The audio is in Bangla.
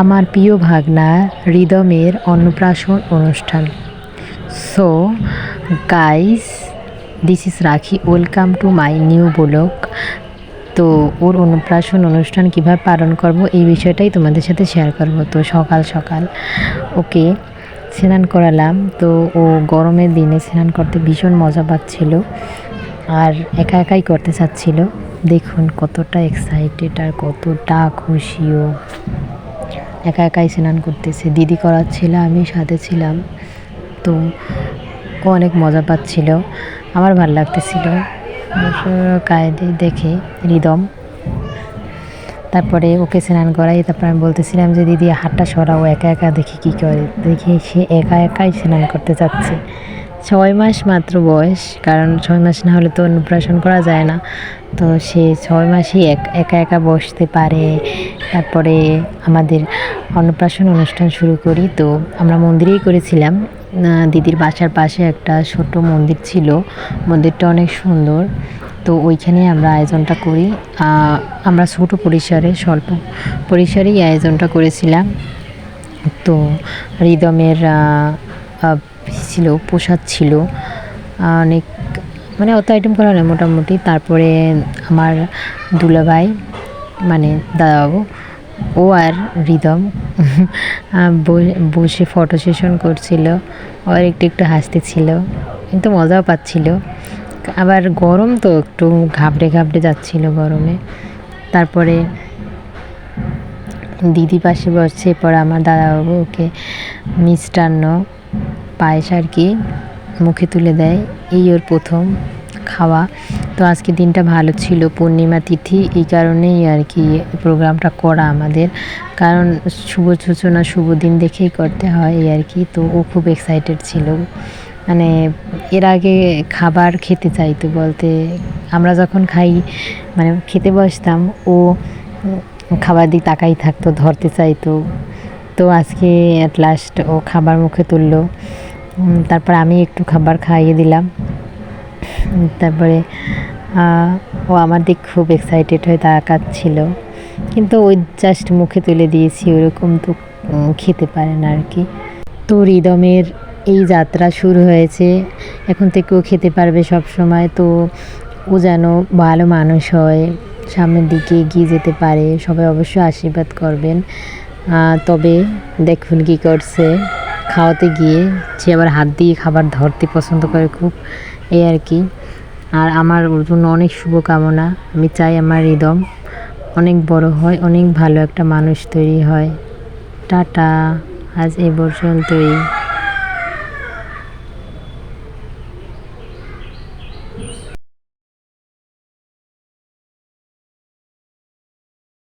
আমার প্রিয় ভাগনা রিদমের অন্নপ্রাশন অনুষ্ঠান। So guys this is Rakhi welcome to my new vlog তো ওর অন্নপ্রাশন অনুষ্ঠান কীভাবে পালন করব এই বিষয়টাই তোমাদের সাথে শেয়ার করব। তো সকাল সকাল ওকে স্নান করালাম। তো ও গরমের দিনে স্নান করতে ভীষণ মজা পাচ্ছিল আর একা একাই করতে চাচ্ছিল। দেখুন কতটা এক্সাইটেড আর কতটা খুশিও একা একাই স্নান করতেছে। দিদি করাচ্ছিল আমি সাথে ছিলাম। তো ও অনেক মজা পাচ্ছিল। আমার ভালো লাগতেছিল। কায়দে দেখে রিদম। তারপরে ওকে স্নান করাই, তারপর আমি বলতেছিলাম যে, দিদি, হাতটা সরাও, একা একা দেখি কী করে? দেখি সে একা একাই স্নান করতে চাচ্ছে। ছয় মাস মাত্র বয়স, কারণ ছয় মাস না হলে তো অন্নপ্রাশন করা যায় না। তো সে ছয় মাসই এক, একা একা বসতে পারে। তারপরে আমাদের অন্নপ্রাশন অনুষ্ঠান শুরু করি। তো আমরা মন্দিরেই করেছিলাম। দিদির বাসার পাশে একটা ছোট্ট মন্দির ছিল। মন্দিরটা অনেক সুন্দর। তো ওইখানে আমরা আয়োজনটা করি। আমরা ছোট পরিসরে, স্বল্প পরিসরেই আয়োজনটা করেছিলাম। তো রিদমের ছিল, প্রসাদ ছিল, অনেক মানে অত আইটেম করা নয় মোটামুটি। তারপরে আমার দুলাভাই মানে দাদাবাবু, ও আর রিদম বসে ফটো সেশন করছিল। আর একটু একটু হাসতেছিল কিন্তু মজাও পাচ্ছিল। আবার গরম তো একটু ঘাবড়ে ঘাবড়ে যাচ্ছিল গরমে। তারপরে দিদি পাশে বসছে এরপর আমার দাদাবাবু ওকে মিষ্টান্ন পায়েস আর কি মুখে তুলে দেয়। এই ওর প্রথম খাওয়া। তো আজকে দিনটা ভালো ছিল। পূর্ণিমা তিথি, এই কারণেই আর কি প্রোগ্রামটা করা আমাদের। কারণ শুভ সূচনা, শুভ দিন দেখেই করতে হয় এই আর কি। তো ও খুব এক্সাইটেড ছিল। মানে এর আগে খাবার খেতে চাইতো বলতে, আমরা যখন খাই মানে খেতে বসতাম, ও খাবার দিক তাকাই থাকতো, ধরতে চাইতো। তো আজকে অ্যাট লাস্ট ও খাবার মুখে তুললো। তারপর আমি একটু খাবার খাইয়ে দিলাম। তারপরে ও আমার দিক খুব এক্সাইটেড হয়ে তাকাচ্ছিল। কিন্তু ওই জাস্ট মুখে তুলে দিয়েছি, ওরকম তো খেতে পারে না আর কি তো রিদমের এই যাত্রা শুরু হয়েছে। এখন থেকে ও খেতে পারবে সব সময়। তো ও যেন ভালো মানুষ হয়, সামনের দিকে এগিয়ে যেতে পারে, সবাই অবশ্যই আশীর্বাদ করবেন। তবে দেখুন কী করছে। খাওয়াতে গিয়ে সে আবার হাত দিয়ে খাবার ধরতে পছন্দ করে খুব, এই আর কি। আর আমার ওর জন্য অনেক শুভকামনা। আমি চাই আমার রিদম অনেক বড় হয়, অনেক ভালো একটা মানুষ তৈরি হয়। টাটা, আজ এ পর্যন্তই।